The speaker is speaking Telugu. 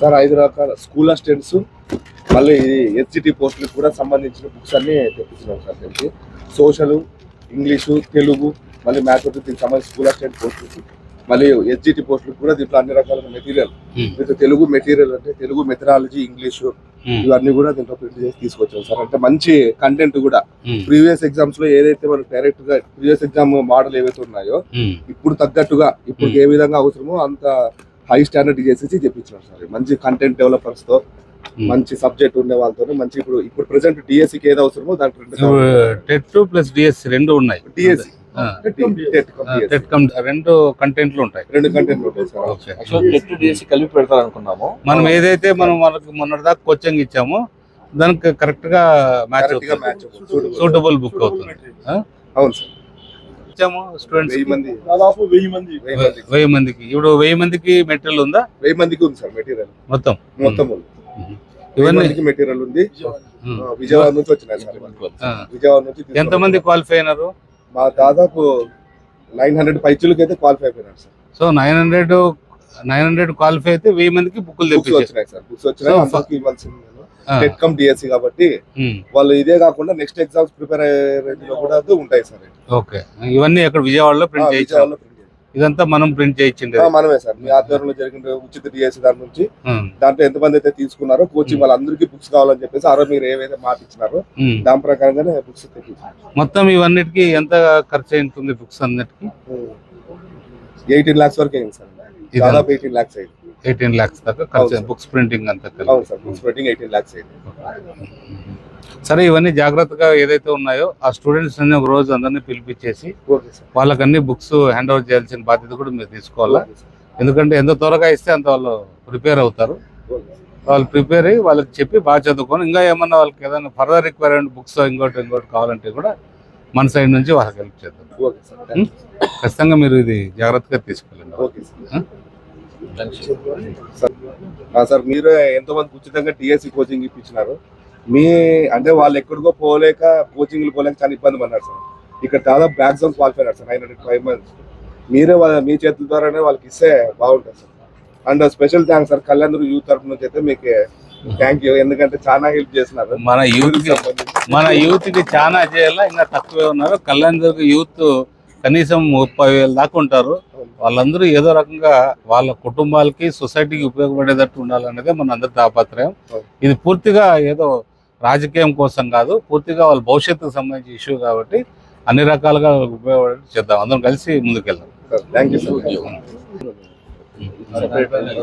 సార్ ఐదు రకాల స్కూల్ అసిస్టెంట్స్ మళ్ళీ హెచ్జిటి పోస్టులకు కూడా సంబంధించిన బుక్స్ అన్ని తెప్పించినాం సార్ దీనికి. సోషల్ ఇంగ్లీషు తెలుగు మళ్ళీ మ్యాథమెటిక్స్ దీనికి సంబంధించిన స్కూల్ అసిస్టెంట్ పోస్టులు. మళ్ళీ హెచ్జిటి పోస్టులకు కూడా దీంట్లో అన్ని రకాల మెటీరియల్. విత్ తెలుగు మెటీరియల్ అంటే తెలుగు మెథడాలజీ ఇంగ్లీషు. ఇవన్నీ కూడా దీంట్లో ప్రింట్ చేసి తీసుకొచ్చాం సార్. అంటే మంచి కంటెంట్ కూడా. ప్రీవియస్ ఎగ్జామ్స్లో ఏదైతే మనకు డైరెక్ట్గా ప్రీవియస్ ఎగ్జామ్ మోడల్ ఏవైతే ఉన్నాయో ఇప్పుడు తగ్గట్టుగా ఇప్పుడు ఏ విధంగా అవసరమో అంత హై స్టాండర్డ్ చేసేసి చెప్పించినాం సార్. మంచి కంటెంట్ డెవలపర్స్తో ఉమ్. మంచి సబ్జెక్ట్ ఉండే వాళ్ళతో మంచి ఇప్పుడు ఇప్పుడు ప్రెసెంట్ డిఎస్సికి ఏది అవసరమో దాంట్లో టెట్ ప్లస్ డిఎస్సి రెండు ఉన్నాయి. డిఎస్సి రెండు కంటెంట్లు ఉంటాయి. రెండు కంటెంట్ ఉంటాయి sir. Okay. Actual TET DSC కలిపి పెడతారు అనుకున్నాము మనం ఏదైతే మనం మనకు మొన్నటి దాకా కోచింగ్ ఇచ్చామో దానికి కరెక్ట్గా మ్యాచ్ సూటబుల్ బుక్ అవుతుంది? అవును సార్. ఇచ్చాము స్టూడెంట్స్ మంది. దాదాపు వెయ్యి మంది. వెయ్యి మంది వెయ్యి మందికి. ఇప్పుడు వెయ్యి మందికి మెటీరియల్ ఉందా? వెయ్యి మందికి ఉంది సార్ మెటీరియల్ మొత్తం? మొత్తం ఇవన్నీ? మందికి మెటీరియల్ ఉంది. విజయవాడ. నుంచి వచ్చినాయి సార్. విజయవాడ నుంచి ఎంత మంది క్వాలిఫై అయినారు? మా దాదాపు నైన్ హండ్రెడ్ పైచులకి అయితే క్వాలిఫై అయిపోయినారు sir. So nine hundred nine hundred qualify అయితే వెయ్యి మందికి బుక్కులు తెప్పించారు. వచ్చినాయి సార్. బుక్స్ వచ్చినాయి. ఇవ్వాల్సింది. టెట్ కమ్ డిఎస్సి కాబట్టి ఉమ్. వాళ్ళు ఇదే కాకుండా నెక్స్ట్ ఎగ్జామ్స్ ప్రిపేర్ అయ్యే రేంజ్లో కూడా ఉంటాయి సార్ ఓకే ఇవన్నీ అక్కడ విజయవాడలో ప్రింట్ విజయవాడలో. ఇదంతా మనం ప్రింట్ చేయించింది మనమే సార్ మీ ఆధ్వర్యంలో జరిగిన ఉచిత డిఎస్సి దాని నుంచి ఉమ్. దాంట్లో ఎంతమంది అయితే తీసుకున్నారో కోచింగ్ వాళ్ళందరికీ బుక్స్ కావాలని చెప్పేసి ఆ రోజు మీరు ఏవైతే మాట ఇచ్చినారో. దాని ప్రకారంగానే బుక్స్ మొత్తం ఇవన్నిటికి ఎంత ఖర్చు అవుతుంది బుక్స్ అన్నిటికి ఎయిటీన్ లాక్స్ వరకు అయింది సార్? దాదాపు ఎయిటీన్ లాక్స్ అయింది ఎయిటీన్ లాక్స్ దాకా ఖర్చు. బుక్స్ ప్రింటింగ్ అంతా కలిపి. అవును సార్ బుక్స్ పెట్టింగ్ ఎయిటీన్ లాక్స్ అయింది సరే ఇవన్నీ జాగ్రత్తగా ఏదైతే ఉన్నాయో ఆ స్టూడెంట్స్ అన్ని ఒక రోజు అందరినీ పిలిపించేసి ఓకే సార్ వాళ్ళకి అన్ని బుక్స్ హ్యాండ్ ఓవర్ చేయాల్సిన బాధ్యత కూడా మీరు తీసుకోవాలా ఓకే సార్. ఎందుకంటే ఎంత త్వరగా ఇస్తే అంత వాళ్ళు ప్రిపేర్ అవుతారు ఓకే సార్. వాళ్ళు ప్రిపేర్ అయ్యి వాళ్ళకి చెప్పి బాగా చదువుకొని ఇంకా ఏమన్నా వాళ్ళకి ఏదైనా ఫర్దర్ రిక్వైర్మెంట్ బుక్స్ ఇంకోటి ఇంకోటి కావాలంటే కూడా మన సైడ్ నుంచి వాళ్ళకి హెల్ప్ చేద్దాం. Okay sir thank you. ఖచ్చితంగా మీరు ఇది జాగ్రత్తగా తీసుకెళ్ళండి. Okay sir. మీరు ఎంతో మంది ఉచితంగా టీఎస్సీ కోచింగ్ ఇప్పించినారు. మీ అంటే వాళ్ళు ఎక్కడికో పోలేక కోచింగ్లు పోలేక చాలా ఇబ్బంది పడినారు సార్. ఇక్కడ దాదాపు back zone qualify sir nine hundred five months మీరే వాళ్ళ- మీ చేతుల ద్వారానే వాళ్ళకి ఇస్తే బాగుంటుంది sir. And special thanks sir Kalyan youth తరఫు నుంచి అయితే మీకు థ్యాంక్ యూ. ఎందుకంటే చాలా హెల్ప్ చేస్తున్నారు మన యూత్కి మన యూత్కి చాలా చేయాలా? ఇంకా తక్కువే ఉన్నారు. కళ్యాణ్ యూత్ కనీసం ముప్పై వేల దాకా ఉంటారు. వాళ్ళందరూ ఏదో రకంగా వాళ్ళ కుటుంబాలకి సొసైటీకి ఉపయోగపడేటట్టు ఉండాలనేదే మన అందరి తాపత్రయం. ఇది పూర్తిగా ఏదో రాజకీయం కోసం కాదు పూర్తిగా వాళ్ళ భవిష్యత్తుకు సంబంధించిన ఇష్యూ కాబట్టి అన్ని రకాలుగా ఉపయోగపడేట్టు చేద్దాం. అందరం కలిసి ముందుకెళ్దాం. థ్యాంక్ యూ సార్ అన్ని